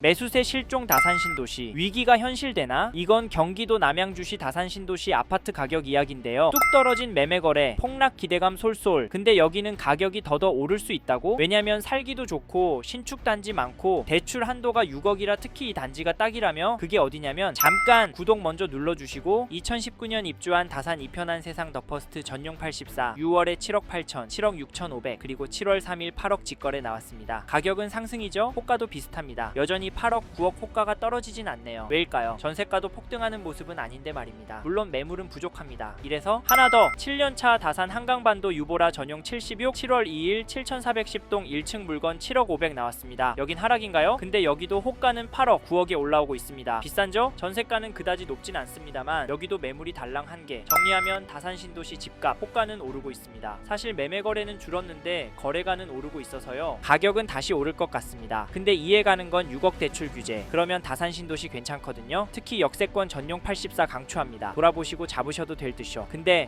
매수세 실종 다산 신도시 위기가 현실되나? 이건 경기도 남양주시 다산 신도시 아파트 가격 이야기인데요. 뚝 떨어진 매매 거래, 폭락 기대감 솔솔. 근데 여기는 가격이 더더 오를 수 있다고? 왜냐면 살기도 좋고 신축 단지 많고 대출 한도가 6억이라 특히 이 단지가 딱이라며 그게 어디냐면 잠깐 구독 먼저 눌러주시고 2019년 입주한 다산 이편한 세상 더 퍼스트 전용 84 6월에 7억 8천 7억 6천 5백 그리고 7월 3일 8억 직거래 나왔습니다. 가격은 상승이죠? 호가도 비슷합니다. 여전히 8억 9억 호가가 떨어지진 않네요. 왜일까요? 전세가도 폭등하는 모습은 아닌데 말입니다. 물론 매물은 부족합니다. 이래서 하나 더 7년차 다산 한강반도 유보라 전용 76 7월 2일 7410동 1층 물건 7억 5백 나왔습니다. 여긴 하락인가요? 근데 여기도 호가는 8억 9억에 올라오고 있습니다. 비싼죠? 전세가는 그다지 높진 않습니다만 여기도 매물이 달랑 한 개. 정리하면 다산 신도시 집값 호가는 오르고 있습니다. 사실 매매 거래는 줄었는데 거래가는 오르고 있어서요. 가격은 다시 오를 것 같습니다. 근데 이해 가는 건 6억 대출 규제. 그러면 다산 신도시 괜찮거든요. 특히 역세권 전용 84 강추합니다. 돌아보시고 잡으셔도 될 듯이요. 근데